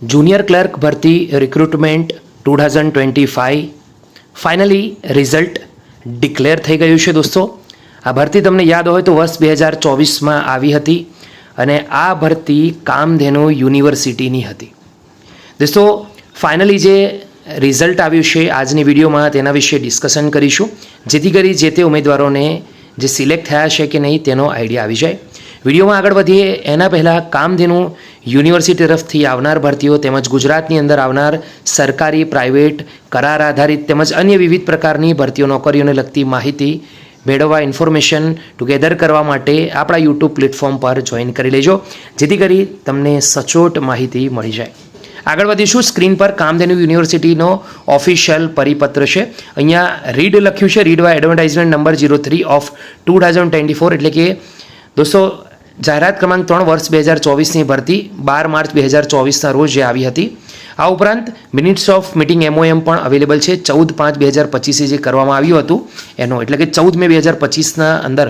Junior clerk ભરતી recruitment two thousand twenty five finally result declare થઈ ગયું છે દોસ્તો. આ ભરતી તમને યાદ હોય તો વર્ષ બે હજાર ચોવીસમાં આવી હતી અને આ ભરતી કામધેનુ યુનિવર્સિટીની હતી. દોસ્તો ફાઇનલી જે રિઝલ્ટ આવ્યું છે આજની વિડીયોમાં તેના વિશે ડિસ્કશન કરીશું. જેથી કરી જે તે ઉમેદવારોને જે સિલેક્ટ થયા છે કે નહીં તેનો આઈડિયા આવી જાય. વિડીયોમાં આગળ વધીએ. એના પહેલાં કામધેનુ યુનિવર્સિટી તરફથી આવનાર ભરતીઓ તેમજ ગુજરાતની અંદર આવનાર સરકારી, પ્રાઇવેટ, કરાર આધારિત તેમજ અન્ય વિવિધ પ્રકારની ભરતીઓ નોકરીઓને લગતી માહિતી મેળવવા ઇન્ફોર્મેશન ટુગેધર કરવા માટે આપણા યુટ્યુબ પ્લેટફોર્મ પર જોઈન કરી લેજો, જેથી કરી તમને સચોટ માહિતી મળી જાય. આગળ વધીશું. સ્ક્રીન પર કામધેનુ યુનિવર્સિટીનો ઓફિશિયલ પરિપત્ર છે. અહીંયા રીડ લખ્યું છે. Read by advertisement number zero three of two thousand twenty four એટલે કે દોસ્તો જાહેરાત ક્રમાંક ત્રણ વર્ષ બે હજાર ચોવીસની ભરતી, બાર માર્ચ બે હજાર ચોવીસના રોજ જે આવી હતી. આ ઉપરાંત મિનિટ્સ ઓફ મિટિંગ એમઓએમ પણ અવેલેબલ છે. ચૌદ પાંચ બે હજાર પચીસે જે કરવામાં આવ્યું હતું, એનો એટલે કે ચૌદ મે બે હજાર પચીસના અંદર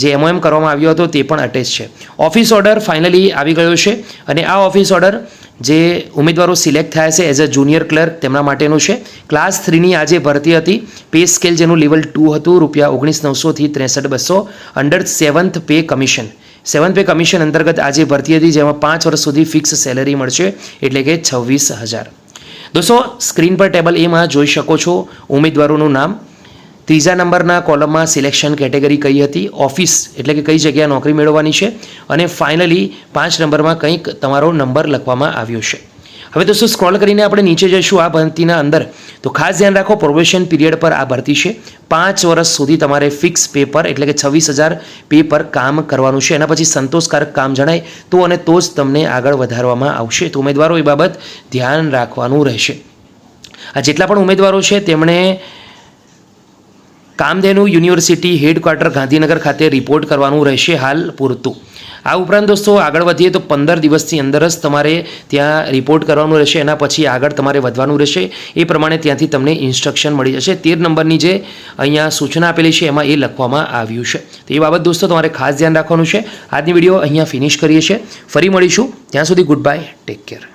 જે એમઓએમ કરવામાં આવ્યો હતો તે પણ અટેચ છે. ઓફિસ ઓર્ડર ફાઇનલી આવી ગયો છે અને આ ઓફિસ ઓર્ડર જે ઉમેદવારો સિલેક્ટ થયા છે એઝ અ જુનિયર ક્લર્ક તેમના માટેનું છે. ક્લાસ થ્રીની આજે ભરતી હતી. પે સ્કેલ જેનું લેવલ ટુ હતું, રૂપિયા ઓગણીસ નવસોથી ત્રેસઠ બસો under seventh pay commission seventh pay commission અંતર્ગત આજે ભરતી હતી, જેમાં પાંચ વર્ષ સુધી ફિક્સ સેલેરી મળશે, એટલે કે છવ્વીસ હજાર. દોસ્તો સ્ક્રીન પર ટેબલ એમાં જોઈ શકો છો ઉમેદવારોનું નામ. ત્રીજા નંબરના કોલમમાં સિલેક્શન કેટેગરી કઈ હતી? ઓફિસ એટલે કે કઈ જગ્યાએ નોકરી મેળવવાની છે? અને ફાઇનલી પાંચ નંબરમાં કંઈક તમારો નંબર લખવામાં આવ્યો છે. હવે દોસ્તો સ્ક્રોલ કરીને આપણે નીચે જઈશું આ ભરતીના અંદર. તો ખાસ ધ્યાન રાખો પ્રોબેશન પીરિયડ પર આ ભરતી છે. પાંચ વર્ષ સુધી તમારે ફિક્સ પે પર એટલે કે છવ્વીસ હજાર પે પર કામ કરવાનું છે. એના પછી સંતોષકારક કામ જણાય. તો અને તો જ તમને આગળ વધારવામાં આવશે. તો ઉમેદવારો એ બાબત ધ્યાન રાખવાનું રહેશે. આ જેટલા પણ ઉમેદવારો છે, તેમણે કામધેનુ યુનિવર્સિટી હેડક્વાર્ટર ગાંધીનગર ખાતે રિપોર્ટ કરવાનું રહેશે હાલ પૂરતું. આ ઉપરાંત દોસ્તો, આગળ વધીએ તો પંદર દિવસની અંદર જ તમારે ત્યાં રિપોર્ટ કરવાનું રહેશે, એના પછી આગળ તમારે વધવાનું રહેશે. એ પ્રમાણે ત્યાંથી તમને ઇન્સ્ટ્રક્શન મળી જશે. તેર નંબરની જે અહીંયા સૂચના આપેલી છે, એમાં એ લખવામાં આવ્યું છે. તો એ બાબત દોસ્તો તમારે ખાસ ધ્યાન રાખવાનું છે. આજની વીડિયો અહીંયા ફિનિશ કરીએ છીએ. ફરી મળીશું. ત્યાં સુધી ગુડ બાય ટેક કેર.